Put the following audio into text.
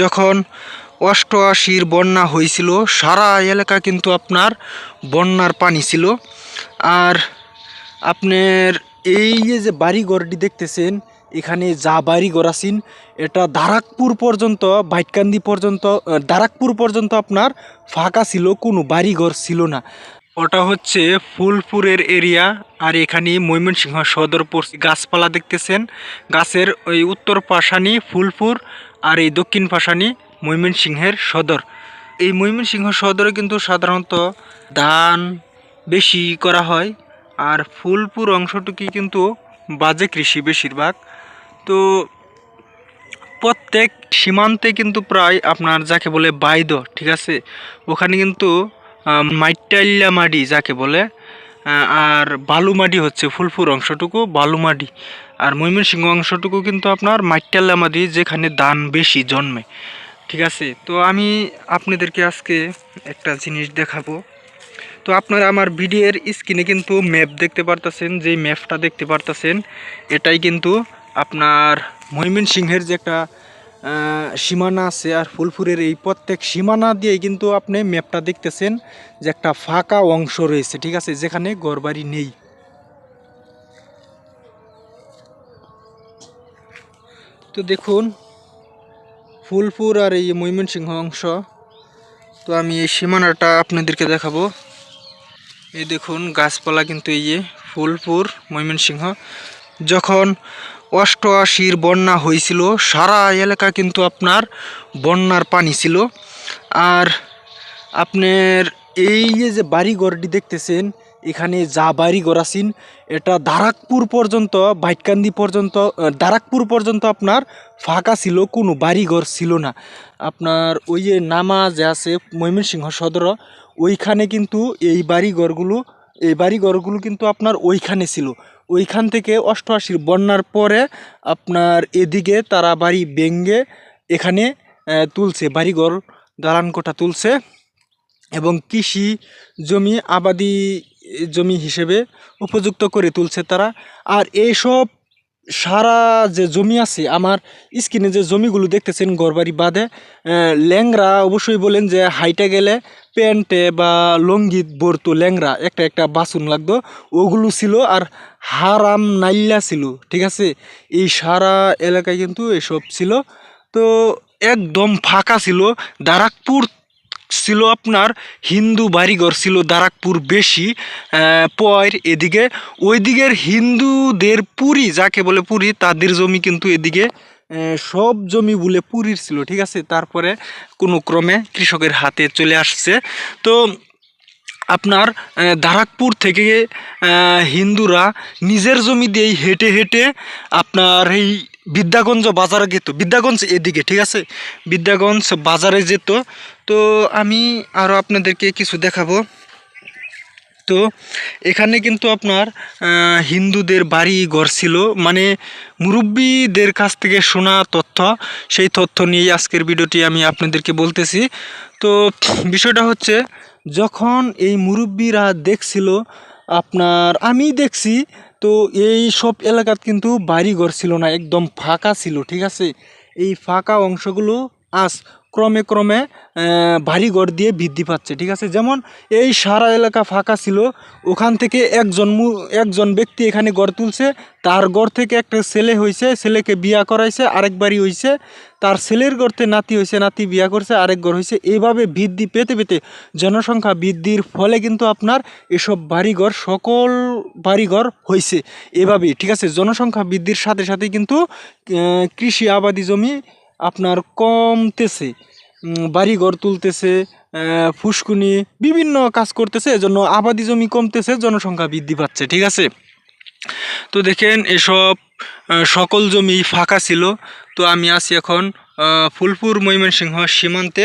যখন অষ্টআশির বন্যা হয়েছিল সারা এলাকা কিন্তু আপনার বন্যার পানি ছিল। আর আপনার এই যে বাড়িঘরটি দেখতেছেন, এখানে যা বাড়িঘর আছেন, এটা দারাকপুর পর্যন্ত, বাইটকান্দি পর্যন্ত দারাকপুর পর্যন্ত আপনার ফাঁকা ছিল, কোনো বাড়িঘর ছিল না। ওটা হচ্ছে ফুলপুরের এরিয়া, আর এখানে ময়মনসিংহ সদর গাছপালা দেখতেছেন, গাছের ওই উত্তর পাশানি ফুলপুর আর এই দক্ষিণ পাশানি ময়মনসিংহের সদর। এই ময়মনসিংহ সদরে কিন্তু সাধারণত ধান বেশি করা হয় আর ফুলপুর অংশটুকুই কিন্তু বাজে কৃষি বেশিরভাগ। তো প্রত্যেক সীমান্তে কিন্তু প্রায় আপনার যাকে বলে বাইদ, ঠিক আছে? ওখানে কিন্তু মাইটাইল্লা মাটি যাকে বলে আর বালু মাটি হচ্ছে ফুলপুর অংশটুকু বালু মাটি আর ময়মনসিংহ অংশটুকু কিন্তু আপনার মাইটাল্লা মাটি যেখানে ধান বেশি জন্মে। ঠিক আছে? তো আমি আপনাদেরকে আজকে একটা জিনিস দেখাবো। তো আপনারা আমার ভিডিওর স্ক্রিনে কিন্তু ম্যাপ দেখতে পারতেছেন, যেই ম্যাপটা দেখতে পারতেছেন, এটাই কিন্তু আপনার ময়মনসিংহের যে একটা সীমানা আছে আর ফুলপুরের এই প্রত্যেক সীমানা দিয়ে কিন্তু আপনি ম্যাপটা দেখতেছেন যে একটা ফাঁকা অংশ রয়েছে, ঠিক আছে? যেখানে ঘরবাড়ি নেই। তো দেখুন, ফুলপুর আর এই ময়মনসিংহ অংশ। তো আমি এই সীমানাটা আপনাদেরকে দেখাবো। এই দেখুন, গাছপালা কিন্তু এই যে ফুলপুর, ময়মনসিংহ। যখন অষ্টআশির বন্যা হয়েছিল সারা এলাকা কিন্তু আপনার বন্যার পানি ছিল। আর আপনার এই যে বাড়িঘরটি দেখতেছেন, এখানে যা বাড়িঘর আছেন, এটা দারাকপুর পর্যন্ত, বাইটকান্দি পর্যন্ত দারাকপুর পর্যন্ত আপনার ফাঁকা ছিল, কোনো বাড়িঘর ছিল না। আপনার ওই যে নামা যে আছে, ময়মনসিংহ সদর, ওইখানে কিন্তু এই বাড়িঘরগুলো এই বাড়িঘরগুলো কিন্তু আপনার ওইখানে ছিল। ওইখান থেকে অষ্টআশির বন্যার পরে আপনার এদিকে তারা বাড়ি বেঙ্গে এখানে তুলছে, বাড়িঘর দালান কোঠা তুলছে এবং কৃষি জমি, আবাদি জমি হিসেবে উপযুক্ত করে তুলছে তারা। আর এইসব সারা যে জমি আছে, আমার স্ক্রিনে যে জমিগুলো দেখতেছেন ঘরবাড়ি বাদে ল্যাংরা অবশ্যই বলেন যে হাইটে গেলে প্যান্টে বা লঙ্গি বরতো ল্যাংরা একটা একটা বাসন লাগতো, ওগুলো ছিল আর হারাম নাইল্লা ছিল, ঠিক আছে? এই সারা এলাকায় কিন্তু এসব ছিল। তো একদম ফাঁকা ছিল দারাকপুর ছিল আপনার, হিন্দু বাড়িঘর ছিল দারাকপুর বেশি পয়ের এদিকে ওই দিকের হিন্দুদের পুরী, যাকে বলে পুরী, তাদের জমি কিন্তু এদিকে সব জমি বলে পুরীর ছিল, ঠিক আছে? তারপরে কোনো ক্রমে কৃষকের হাতে চলে আসছে। তো আপনার দারাকপুর থেকে হিন্দুরা নিজের জমি দিয়েই হেঁটে হেঁটে আপনার এই বিদ্যাগঞ্জ বাজারে যেত বিদ্যাগঞ্জ এদিকে, ঠিক আছে? বিদ্যাগঞ্জ বাজারে যেত। তো আমি আরও আপনাদেরকে কিছু দেখাবো। তো এখানে কিন্তু আপনার হিন্দুদের বাড়ি ঘর ছিল। মানে মুরব্বীদের কাছ থেকে শোনা তথ্য, সেই তথ্য নিয়েই আজকের ভিডিওটি আমি আপনাদেরকে বলতেছি। তো বিষয়টা হচ্ছে, যখন এই মুরব্বীরা দেখছিল আপনার আমি দেখছি, তো এই সব এলাকাত কিন্তু বাড়ি ঘর ছিল না, একদম ফাঁকা ছিল, ঠিক আছে? এই ফাঁকা অংশগুলো আজ ক্রমে ক্রমে বাড়িঘর দিয়ে বৃদ্ধি পাচ্ছে, ঠিক আছে? যেমন এই সারা এলাকা ফাঁকা ছিল, ওখান থেকে একজন একজন ব্যক্তি এখানে গড় তুলছে, তার গড় থেকে একটা ছেলে হয়েছে ছেলেকে বিয়া করাইছে, আরেক বাড়ি হয়েছে তার ছেলের গড়তে নাতি হয়েছে নাতি বিয়া করছে, আরেক ঘর হয়েছে এইভাবে বৃদ্ধি পেতে পেতে জনসংখ্যা বৃদ্ধির ফলে কিন্তু আপনার এসব বাড়িঘর সকল বাড়িঘর হয়েছে এভাবেই, ঠিক আছে? জনসংখ্যা বৃদ্ধির সাথে সাথে কিন্তু কৃষি আবাদি জমি আপনার কমতেছে বাড়ি ঘর তুলতেছে ফুসকুনি, বিভিন্ন কাজ করতেছে, এজন্য আবাদি জমি কমতেছে, জনসংখ্যা বৃদ্ধি পাচ্ছে, ঠিক আছে? তো দেখেন, এসব সকল জমি ফাঁকা ছিল। তো আমি আছি এখন ফুলপুর ময়মনসিংহ সীমান্তে।